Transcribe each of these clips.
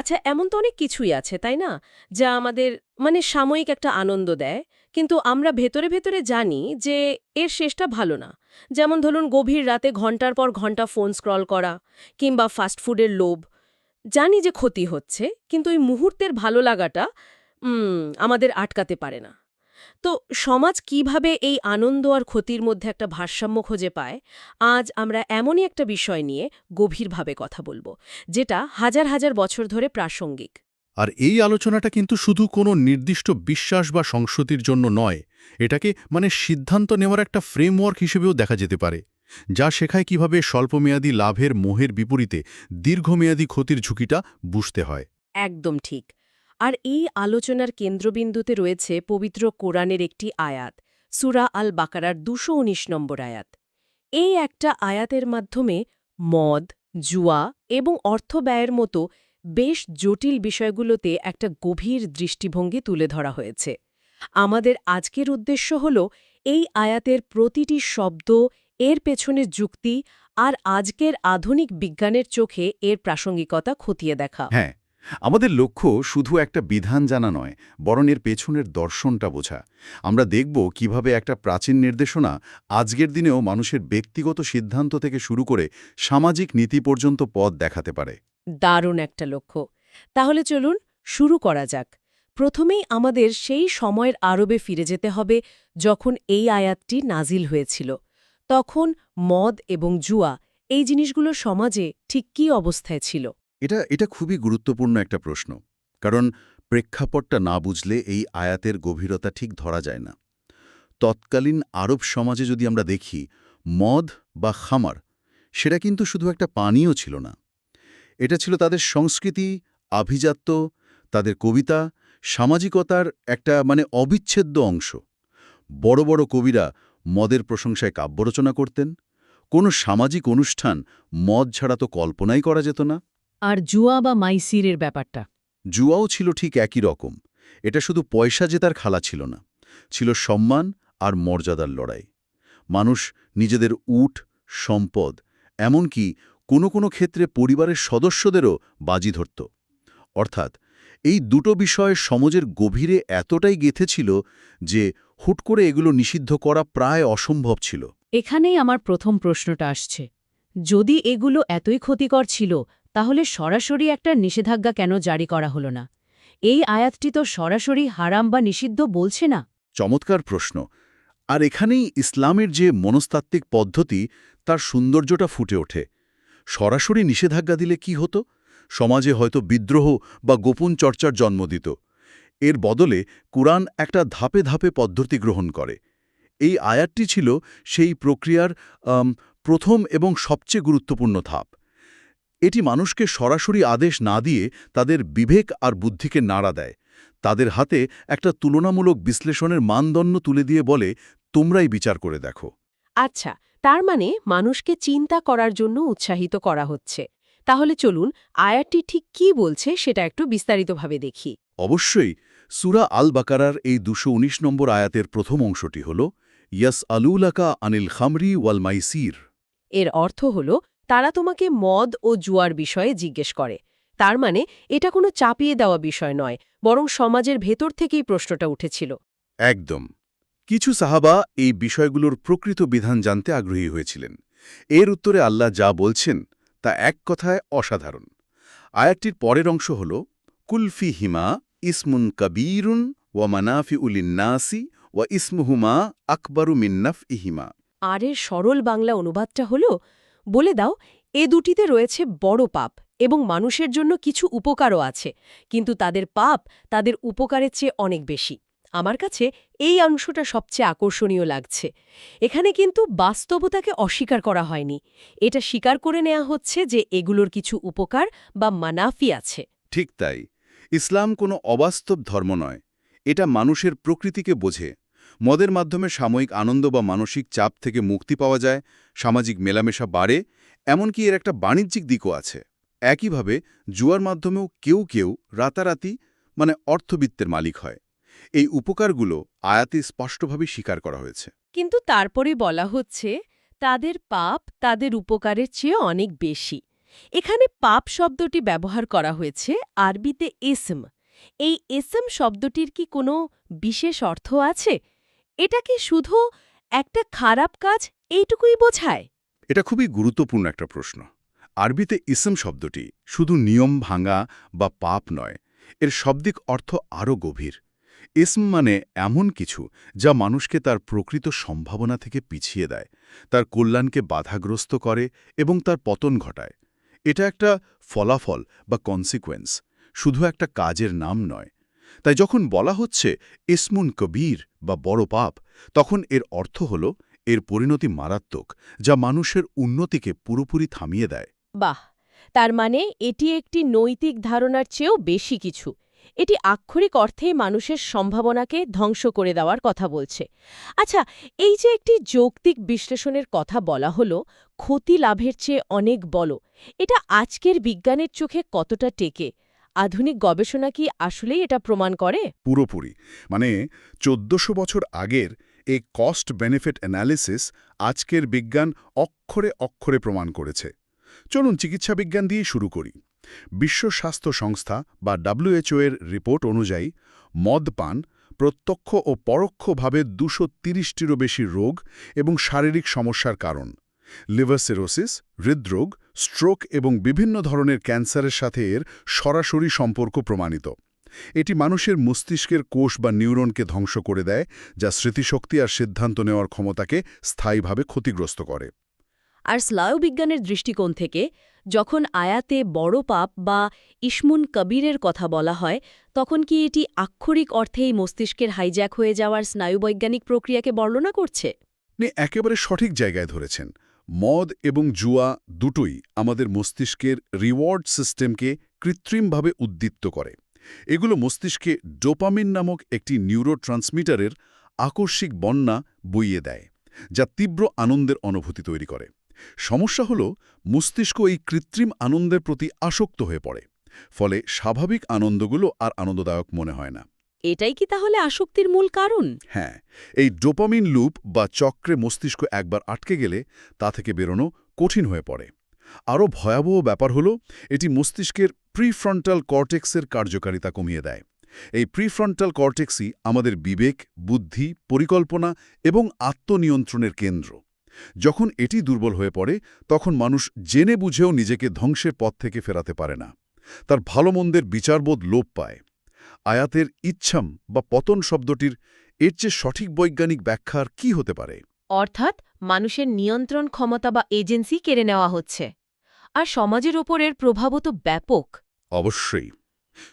আচ্ছা এমন তো অনেক কিছুই আছে, তাই না? যা আমাদের মানে সাময়িক একটা আনন্দ দেয়। কিন্তু আমরা ভেতরে ভেতরে জানি যে এর শেষটা ভালো না। যেমন ধরুন, গভীর রাতে ঘণ্টার পর ঘণ্টা ফোন স্ক্রল করা কিংবা ফাস্টফুডের লোভ। জানি যে ক্ষতি হচ্ছে, কিন্তু ওই মুহূর্তের ভালো লাগাটা আমাদের আটকাতে পারে না। তো সমাজ কীভাবে এই আনন্দ আর ক্ষতির মধ্যে একটা ভারসাম্য খুঁজে পায় আজ আমরা এমনই একটা বিষয় নিয়ে গভীরভাবে কথা বলব যেটা হাজার হাজার বছর ধরে প্রাসঙ্গিক। আর এই আলোচনাটা কিন্তু শুধু কোনো নির্দিষ্ট বিশ্বাস বা সংস্কৃতির জন্য নয় এটাকে মানে সিদ্ধান্ত নেওয়ার একটা ফ্রেমওয়ার্ক হিসেবেও দেখা যেতে পারে যা শেখায় কীভাবে স্বল্পমেয়াদী লাভের মোহের বিপরীতে দীর্ঘমেয়াদী ক্ষতির ঝুঁকিটা বুঝতে হয়। একদম ঠিক। আর এই আলোচনার কেন্দ্রবিন্দুতে রয়েছে পবিত্র কোরআনের একটি আয়াত, সুরা আল বাকারার দুশো নম্বর আয়াত। এই একটা আয়াতের মাধ্যমে মদ, জুয়া এবং অর্থ ব্যয়ের মতো বেশ জটিল বিষয়গুলোতে একটা গভীর দৃষ্টিভঙ্গি তুলে ধরা হয়েছে। আমাদের আজকের উদ্দেশ্য হল এই আয়াতের প্রতিটি শব্দ, এর পেছনের যুক্তি আর আজকের আধুনিক বিজ্ঞানের চোখে এর প্রাসঙ্গিকতা খতিয়ে দেখা। হ্যাঁ আমাদের লক্ষ্য শুধু একটা বিধান জানা নয়, বরং এর পেছনের দর্শনটা বোঝা। আমরা দেখব কীভাবে একটা প্রাচীন নির্দেশনা আজকের দিনেও মানুষের ব্যক্তিগত সিদ্ধান্ত থেকে শুরু করে সামাজিক নীতি পর্যন্ত পথ দেখাতে পারে। দারুণ একটা লক্ষ্য। তাহলে চলুন শুরু করা যাক। প্রথমেই আমাদের সেই সময়ের আরবে ফিরে যেতে হবে যখন এই আয়াতটি নাজিল হয়েছিল। তখন মদ এবং জুয়া এই জিনিসগুলো সমাজে ঠিক কী অবস্থায় ছিল? এটা এটা খুবই গুরুত্বপূর্ণ একটা প্রশ্ন। কারণ প্রেক্ষাপটটা না বুঝলে এই আয়াতের গভীরতা ঠিক ধরা যায় না। তৎকালীন আরব সমাজে যদি আমরা দেখি, মদ বা খামার, সেটা কিন্তু শুধু একটা পানীয় ছিল না। এটা ছিল তাদের সংস্কৃতি, আভিজাত্য, তাদের কবিতা, সামাজিকতার একটা মানে অবিচ্ছেদ্য অংশ। বড় বড় কবিরা মদের প্রশংসায় কাব্য রচনা করতেন। কোনো সামাজিক অনুষ্ঠান মদ ছাড়া তো কল্পনাই করা যেত না। আর জুয়া বা মাইসিরের ব্যাপারটা। জুয়াও ছিল ঠিক একই রকম। এটা শুধু পয়সা জেতার খালা ছিল না ছিল সম্মান আর মর্যাদার লড়াই। মানুষ নিজেদের উট সম্পদ এমনকি কোনো কোনো ক্ষেত্রে পরিবারের সদস্যদেরও বাজি ধরত। অর্থাৎ এই দুটো বিষয় সমাজের গভীরে এতটাই গেঁথেছিল যে হুট করে এগুলো নিষিদ্ধ করা প্রায় অসম্ভব ছিল। এখানেই আমার প্রথম প্রশ্নটা আসছে। যদি এগুলো এতই ক্ষতিকর ছিল তাহলে সরাসরি একটা নিষেধাজ্ঞা কেন জারি করা হলো না? এই আয়াতটি তো সরাসরি হারাম বা নিষিদ্ধ বলছে না। চমৎকার প্রশ্ন। আর এখানেই ইসলামের যে মনস্তাত্ত্বিক পদ্ধতি, তার সৌন্দর্যটা ফুটে ওঠে। সরাসরি নিষেধাজ্ঞা দিলে কি হতো? সমাজে হয়তো বিদ্রোহ বা গোপন চর্চার জন্ম দিত। এর বদলে কুরআন একটা ধাপে ধাপে পদ্ধতি গ্রহণ করে। এই আয়াতটি ছিল সেই প্রক্রিয়ার প্রথম এবং সবচেয়ে গুরুত্বপূর্ণ ধাপ। এটি মানুষকে সরাসরি আদেশ না দিয়ে তাদের বিবেক আর বুদ্ধিকে নাড়া দেয়। তাদের হাতে একটা তুলনামূলক বিশ্লেষণের মানদণ্ড তুলে দিয়ে বলে তোমরাই বিচার করে দেখো। আচ্ছা তার মানে মানুষকে চিন্তা করার জন্য উৎসাহিত করা হচ্ছে। তাহলে চলুন আয়াতটি ঠিক কি বলছে সেটা একটু বিস্তারিতভাবে দেখি। অবশ্যই সুরা আল বাকারার এই দুশো নম্বর আয়াতের প্রথম অংশটি হল ইয়াস আলুলাকা আনিল খামরি ওয়াল মাইসির। এর অর্থ হল তারা তোমাকে মদ ও জুয়ার বিষয়ে জিজ্ঞেস করে। তার মানে এটা কোনো চাপিয়ে দেওয়া বিষয় নয় বরং সমাজের ভেতর থেকেই প্রশ্নটা উঠেছিল। একদম। কিছু সাহাবা এই বিষয়গুলোর প্রকৃত বিধান জানতে আগ্রহী হয়েছিলেন। এর উত্তরে আল্লাহ যা বলছেন তা এক কথায় অসাধারণ। আয়াতটির পরের অংশ হল কুলফি হিমা ইসমুন কবীরুন ওয়া মানাফি উলিন্নাসি ওয়া ইসমুহুমা আকবরু মিন্নাফ ইহিমা আর এর সরল বাংলা অনুবাদটা হল বলে দাও, এ দুটিতে রয়েছে বড় পাপ এবং মানুষের জন্য কিছু উপকারও আছে, কিন্তু তাদের পাপ তাদের উপকারের চেয়ে অনেক বেশি। আমার কাছে এই অংশটা সবচেয়ে আকর্ষণীয় লাগছে। এখানে কিন্তু বাস্তবতাকে অস্বীকার করা হয়নি। এটা স্বীকার করে নেওয়া হচ্ছে যে এগুলোর কিছু উপকার বা মানাফি আছে। ঠিক তাই। ইসলাম কোনো অবাস্তব ধর্ম নয়। এটা মানুষের প্রকৃতিকে বোঝে। মদের মাধ্যমে সাময়িক আনন্দ বা মানসিক চাপ থেকে মুক্তি পাওয়া যায়, সামাজিক মেলামেশা বাড়ে, এমনকি এর একটা বাণিজ্যিক দিকও আছে। একইভাবে, জুয়ার মাধ্যমেও কেউ কেউ রাতারাতি মানে অর্থবিত্তের মালিক হয়। এই উপকারগুলো আয়াতে স্পষ্টভাবে স্বীকার করা হয়েছে। কিন্তু তারপরে বলা হচ্ছে, তাদের পাপ তাদের উপকারের চেয়ে অনেক বেশি। এখানে পাপ শব্দটি ব্যবহার করা হয়েছে আরবিতে ইসম এই ইসম শব্দটির কি কোনো বিশেষ অর্থ আছে? এটা কি শুধু একটা খারাপ কাজ এইটুকুই বোঝায়? এটা খুবই গুরুত্বপূর্ণ একটা প্রশ্ন। আরবিতে ইসম শব্দটি শুধু নিয়ম ভাঙা বা পাপ নয়, এর শব্দিক অর্থ আরও গভীর। ইসম মানে এমন কিছু যা মানুষকে তার প্রকৃত সম্ভাবনা থেকে পিছিয়ে দেয়, তার কল্যাণকে বাধাগ্রস্ত করে এবং তার পতন ঘটায়। এটা একটা ফলাফল বা কনসিকোয়েন্স শুধু একটা কাজের নাম নয় তাই যখন বলা হচ্ছে ইসমুন কবির বা বড় পাপ, তখন এর অর্থ হল এর পরিণতি মারাত্মক, যা মানুষের উন্নতিকে পুরোপুরি থামিয়ে দেয়। বাহ! তার মানে এটি একটি নৈতিক ধারণার চেয়েও বেশি কিছু। এটি আক্ষরিক অর্থেই মানুষের সম্ভাবনাকে ধ্বংস করে দেওয়ার কথা বলছে। আচ্ছা এই যে একটি যৌক্তিক বিশ্লেষণের কথা বলা হলো, ক্ষতি লাভের চেয়ে অনেক বড় এটা আজকের বিজ্ঞানের চোখে কতটা টেকে? আধুনিক গবেষণা কি আসলেই এটা প্রমাণ করে? পুরোপুরি। মানে চোদ্দশো বছর আগের এই কস্ট বেনিফিট অ্যানালিসিস আজকের বিজ্ঞান অক্ষরে অক্ষরে প্রমাণ করেছে। চলুন চিকিৎসা বিজ্ঞান দিয়ে শুরু করি। বিশ্ব স্বাস্থ্য সংস্থা বা ডাব্লিউএচও এর রিপোর্ট অনুযায়ী মদ পান প্রত্যক্ষ ও পরোক্ষভাবে দুশো তিরিশটিরও বেশি রোগ এবং শারীরিক সমস্যার কারণ। লিভার সিরোসিস হৃদরোগ স্ট্রোক এবং বিভিন্ন ধরনের ক্যান্সারের সাথে এর সরাসরি সম্পর্ক প্রমাণিত। এটি মানুষের মস্তিষ্কের কোষ বা নিউরনকে ধ্বংস করে দেয় যা স্মৃতিশক্তি আর সিদ্ধান্ত নেওয়ার ক্ষমতাকে স্থায়ীভাবে ক্ষতিগ্রস্ত করে। আর স্নায়ুবিজ্ঞানের দৃষ্টিকোণ থেকে যখন আয়াতে বড় পাপ বা ইসমুন কবিরের কথা বলা হয় তখন কি এটি আক্ষরিক অর্থেই মস্তিষ্কের হাইজ্যাক হয়ে যাওয়ার স্নায়ুবৈজ্ঞানিক প্রক্রিয়াকে বর্ণনা করছে? আপনি একেবারে সঠিক জায়গায় ধরেছেন। মদ এবং জুয়া দুটোই আমাদের মস্তিষ্কের রিওয়ার্ড সিস্টেমকে কৃত্রিমভাবে উদ্দীপ্ত করে। এগুলো মস্তিষ্কে ডোপামিন নামক একটি নিউরোট্রান্সমিটারের আকস্মিক বন্যা বইয়ে দেয়, যা তীব্র আনন্দের অনুভূতি তৈরি করে। সমস্যা হল, মস্তিষ্ক এই কৃত্রিম আনন্দের প্রতি আসক্ত হয়ে পড়ে, ফলে স্বাভাবিক আনন্দগুলো আর আনন্দদায়ক মনে হয় না। এটাই কি তাহলে আসক্তির মূল কারণ? হ্যাঁ এই ডোপামিন লুপ বা চক্রে মস্তিষ্ক একবার আটকে গেলে তা থেকে বেরোনো কঠিন হয়ে পড়ে। আরও ভয়াবহ ব্যাপার হল, এটি মস্তিষ্কের প্রিফ্রন্টাল কর্টেক্সের কার্যকারিতা কমিয়ে দেয়। এই প্রিফ্রন্টাল কর্টেক্সই আমাদের বিবেক, বুদ্ধি, পরিকল্পনা এবং আত্মনিয়ন্ত্রণের কেন্দ্র। যখন এটি দুর্বল হয়ে পড়ে, তখন মানুষ জেনে বুঝেও নিজেকে ধ্বংসের পথ থেকে ফেরাতে পারে না। তার ভালো মন্দের বিচারবোধ লোপ পায়। আয়াতের ইচ্ছাম বা পতন শব্দটির এর চেয়ে সঠিক বৈজ্ঞানিক ব্যাখ্যার কি হতে পারে? অর্থাৎ মানুষের নিয়ন্ত্রণ ক্ষমতা বা এজেন্সি কেড়ে নেওয়া হচ্ছে। আর সমাজের ওপর এর প্রভাবও তো ব্যাপক। অবশ্যই।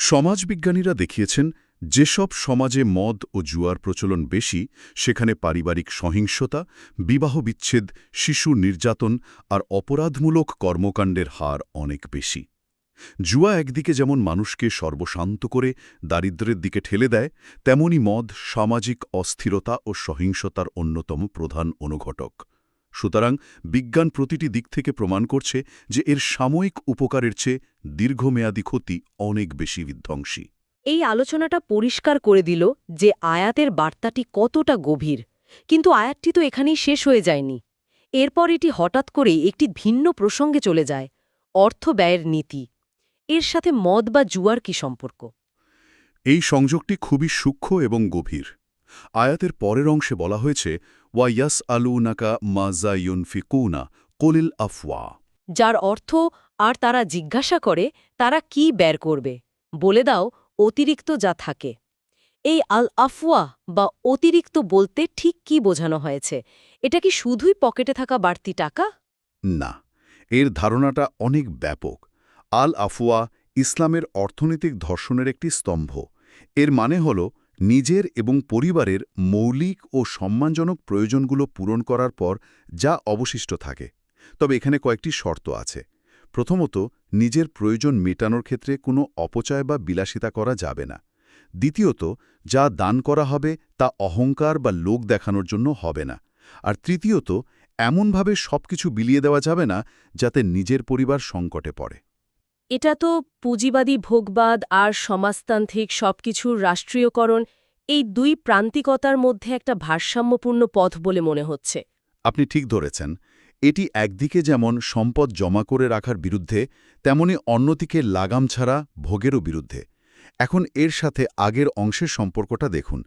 সমাজবিজ্ঞানীরা দেখিয়েছেন যেসব সমাজে মদ ও জুয়ার প্রচলন বেশি সেখানে পারিবারিক সহিংসতা বিবাহ বিচ্ছেদ শিশু নির্যাতন আর অপরাধমূলক কর্মকাণ্ডের হার অনেক বেশি। জুয়া একদিকে যেমন মানুষকে সর্বশান্ত করে দারিদ্র্যের দিকে ঠেলে দেয়, তেমনি মদ, সামাজিক অস্থিরতা ও সহিংসতার অন্যতম প্রধান অনুঘটক। সুতরাং বিজ্ঞান প্রতিটি দিক থেকে প্রমাণ করছে যে এর সাময়িক উপকারের চেয়ে দীর্ঘমেয়াদী ক্ষতি অনেক বেশি বিধ্বংসী। এই আলোচনাটা পরিষ্কার করে দিল যে আয়াতের বার্তাটি কতটা গভীর, কিন্তু আয়াতটি তো এখানেই শেষ হয়ে যায়নি। এরপর এটি হঠাৎ করেই একটি ভিন্ন প্রসঙ্গে চলে যায় অর্থ ব্যয়ের নীতি। এর সাথে মদ বা জুয়ার কি সম্পর্ক? এই সংযোগটি খুবই সূক্ষ্ম এবং গভীর। আয়াতের পরের অংশে বলা হয়েছে ওয়া ইয়াস আলু নাকা মাজা ইউনফিকুনা কলিল আফওয়া। যার অর্থ আর তারা জিজ্ঞাসা করে তারা কি ব্যয় করবে? বলে দাও অতিরিক্ত যা থাকে। এই আল আফওয়া বা অতিরিক্ত বলতে ঠিক কি বোঝানো হয়েছে? এটা কি শুধুই পকেটে থাকা বাড়তি টাকা? না এর ধারণাটা অনেক ব্যাপক। আল আফওয়া ইসলামের অর্থনৈতিক ধর্ষণের একটি স্তম্ভ। এর মানে হল, নিজের এবং পরিবারের মৌলিক ও সম্মানজনক প্রয়োজনগুলো পূরণ করার পর যা অবশিষ্ট থাকে। তবে এখানে কয়েকটি শর্ত আছে। প্রথমত, নিজের প্রয়োজন মেটানোর ক্ষেত্রে কোনো অপচয় বা বিলাসিতা করা যাবে না। দ্বিতীয়ত, যা দান করা হবে তা অহংকার বা লোক দেখানোর জন্য হবে না। আর তৃতীয়ত, এমনভাবে সবকিছু বিলিয়ে দেওয়া যাবে না যাতে নিজের পরিবার সংকটে পড়ে। এটা তো পুঁজিবাদী ভোগবাদ আর সমাজতান্ত্রিক সবকিছুর রাষ্ট্রীয়করণ এই দুই প্রান্তিকতার মধ্যে একটা ভারসাম্যপূর্ণ পথ বলে মনে হচ্ছে। আপনি ঠিক ধরেছেন, এটি একদিকে যেমন সম্পদ জমা করে রাখার বিরুদ্ধে, তেমনি অন্যদিকে লাগাম ছাড়া ভোগেরও বিরুদ্ধে। এখন এর সাথে আগের অংশের সম্পর্কটা দেখুন,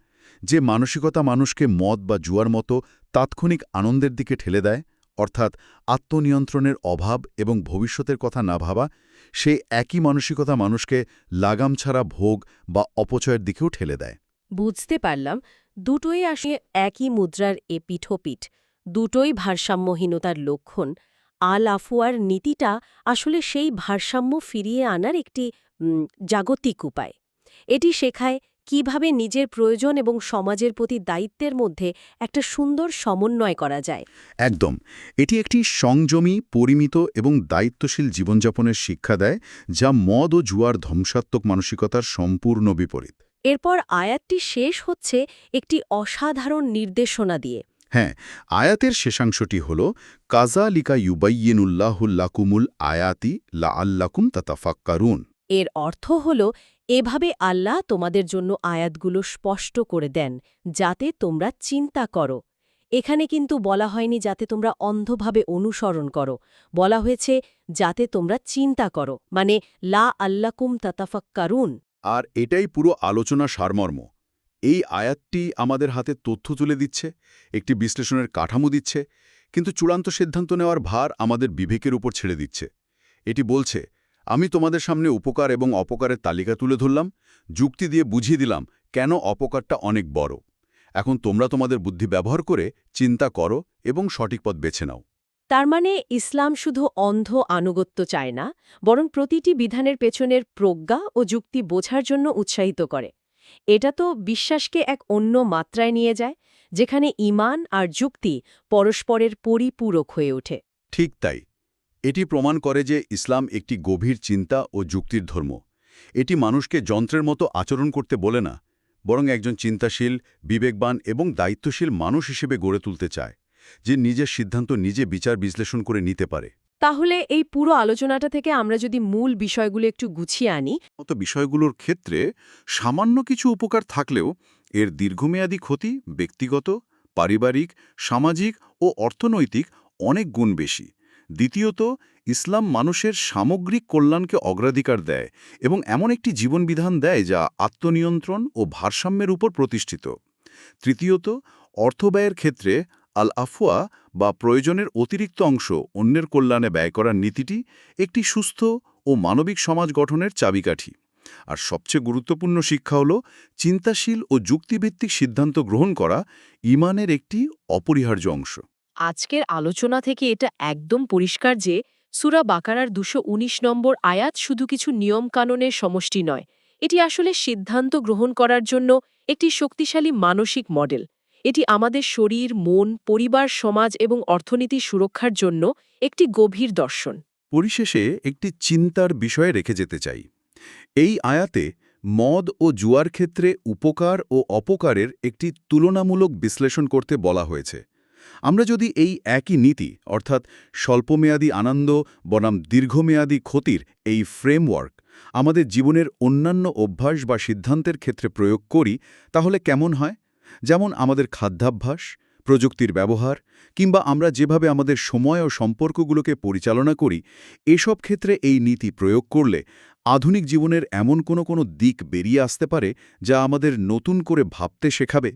যে মানসিকতা মানুষকে মদ বা জুয়ার মতো তাৎক্ষণিক আনন্দের দিকে ঠেলে দেয় অর্থাৎ আত্মনিয়ন্ত্রণের অভাব এবং ভবিষ্যতের কথা না ভাবা সেই একই মানসিকতা মানুষকে লাগাম ছাড়া ভোগ বা অপচয়ের দিকেও ঠেলে দেয়। বুঝতে পারলাম, দুটোই আসলে একই মুদ্রার এপিঠোপিঠ দুটোই ভারসাম্যহীনতার লক্ষণ। আল আফুয়ার নীতিটা আসলে সেই ভারসাম্য ফিরিয়ে আনার একটি জাগতিক উপায়। এটি শেখায় কীভাবে নিজের প্রয়োজন এবং সমাজের প্রতি দায়িত্বের মধ্যে একটা সুন্দর সমন্বয় করা যায়। একদম। এটি একটি সংযমী পরিমিত এবং দায়িত্বশীল জীবনযাপনের শিক্ষা দেয় যা মদ ও জুয়ার ধ্বংসাত্মক মানসিকতার সম্পূর্ণ বিপরীত। এরপর আয়াতটি শেষ হচ্ছে একটি অসাধারণ নির্দেশনা দিয়ে। হ্যাঁ আয়াতের শেষাংশটি হল কাজা লিকা ইউবাইয়েনুল্লাহুল্লাকুমুল আয়াতি লা আল্লাকুম তাতাফাক্কারুন। এর অর্থ হল এভাবে আল্লাহ তোমাদের জন্য আয়াতগুলো স্পষ্ট করে দেন, যাতে তোমরা চিন্তা করো। এখানে কিন্তু বলা হয়নি যাতে তোমরা অন্ধভাবে অনুসরণ করো। বলা হয়েছে যাতে তোমরা চিন্তা করো মানে লা আল্লাকুম তাতাফাক্কারুন। আর এটাই পুরো আলোচনা সারমর্ম। এই আয়াতটি আমাদের হাতে তথ্য তুলে দিচ্ছে, একটি বিশ্লেষণের কাঠামো দিচ্ছে, কিন্তু চূড়ান্ত সিদ্ধান্ত নেওয়ার ভার আমাদের বিবেকের উপর ছেড়ে দিচ্ছে। এটি বলছে আমি তোমাদের সামনে উপকার এবং অপকারের তালিকা তুলে ধরলাম যুক্তি দিয়ে বুঝিয়ে দিলাম কেন অপকারটা অনেক বড়। এখন তোমরা তোমাদের বুদ্ধি ব্যবহার করে চিন্তা করো এবং সঠিক পথ বেছে নাও। তার মানে ইসলাম শুধু অন্ধ আনুগত্য চায় না বরং প্রতিটি বিধানের পেছনের প্রজ্ঞা ও যুক্তি বোঝার জন্য উৎসাহিত করে। এটা তো বিশ্বাসকে এক অন্য মাত্রায় নিয়ে যায় যেখানে ইমান আর যুক্তি পরস্পরের পরিপূরক হয়ে ওঠে। ঠিক তাই। এটি প্রমাণ করে যে ইসলাম একটি গভীর চিন্তা ও যুক্তির ধর্ম। এটি মানুষকে যন্ত্রের মতো আচরণ করতে বলে না বরং একজন চিন্তাশীল বিবেকবান এবং দায়িত্বশীল মানুষ হিসেবে গড়ে তুলতে চায় যে নিজের সিদ্ধান্ত নিজে বিচার বিশ্লেষণ করে নিতে পারে। তাহলে এই পুরো আলোচনাটা থেকে আমরা যদি মূল বিষয়গুলো একটু গুছিয়ে আনি। মতো বিষয়গুলোর ক্ষেত্রে সামান্য কিছু উপকার থাকলেও এর দীর্ঘমেয়াদী ক্ষতি ব্যক্তিগত পারিবারিক সামাজিক ও অর্থনৈতিক অনেক গুণ বেশি। দ্বিতীয়ত, ইসলাম মানুষের সামগ্রিক কল্যাণকে অগ্রাধিকার দেয় এবং এমন একটি জীবনবিধান দেয় যা আত্মনিয়ন্ত্রণ ও ভারসাম্যের উপর প্রতিষ্ঠিত। তৃতীয়ত অর্থব্যয়ের ক্ষেত্রে আল আফওয়া বা প্রয়োজনের অতিরিক্ত অংশ অন্যের কল্যাণে ব্যয় করার নীতিটি একটি সুস্থ ও মানবিক সমাজ গঠনের চাবিকাঠি। আর সবচেয়ে গুরুত্বপূর্ণ শিক্ষা হল চিন্তাশীল ও যুক্তিভিত্তিক সিদ্ধান্ত গ্রহণ করা ইমানের একটি অপরিহার্য অংশ। আজকের আলোচনা থেকে এটা একদম পরিষ্কার যে, সুরা বাকারার দুশো নম্বর আয়াত শুধু কিছু নিয়মকানুনের সমষ্টি নয়। এটি আসলে সিদ্ধান্ত গ্রহণ করার জন্য একটি শক্তিশালী মানসিক মডেল। এটি আমাদের শরীর, মন, পরিবার, সমাজ এবং অর্থনীতি সুরক্ষার জন্য একটি গভীর দর্শন। পরিশেষে একটি চিন্তার বিষয়ে রেখে যেতে চাই। এই আয়াতে মদ ও জুয়ার ক্ষেত্রে উপকার ও অপকারের একটি তুলনামূলক বিশ্লেষণ করতে বলা হয়েছে। আমরা যদি এই একই নীতি, অর্থাৎ স্বল্পমেয়াদী আনন্দ বনাম দীর্ঘমেয়াদী ক্ষতির এই ফ্রেমওয়ার্ক আমাদের জীবনের অন্যান্য অভ্যাস বা সিদ্ধান্তের ক্ষেত্রে প্রয়োগ করি, তাহলে কেমন হয়? যেমন আমাদের খাদ্যাভ্যাস, প্রযুক্তির ব্যবহার, কিংবা আমরা যেভাবে আমাদের সময় ও সম্পর্কগুলোকে পরিচালনা করি, এসব ক্ষেত্রে এই নীতি প্রয়োগ করলে আধুনিক জীবনের এমন কোনো কোনো দিক বেরিয়ে আসতে পারে যা আমাদের নতুন করে ভাবতে শেখাবে।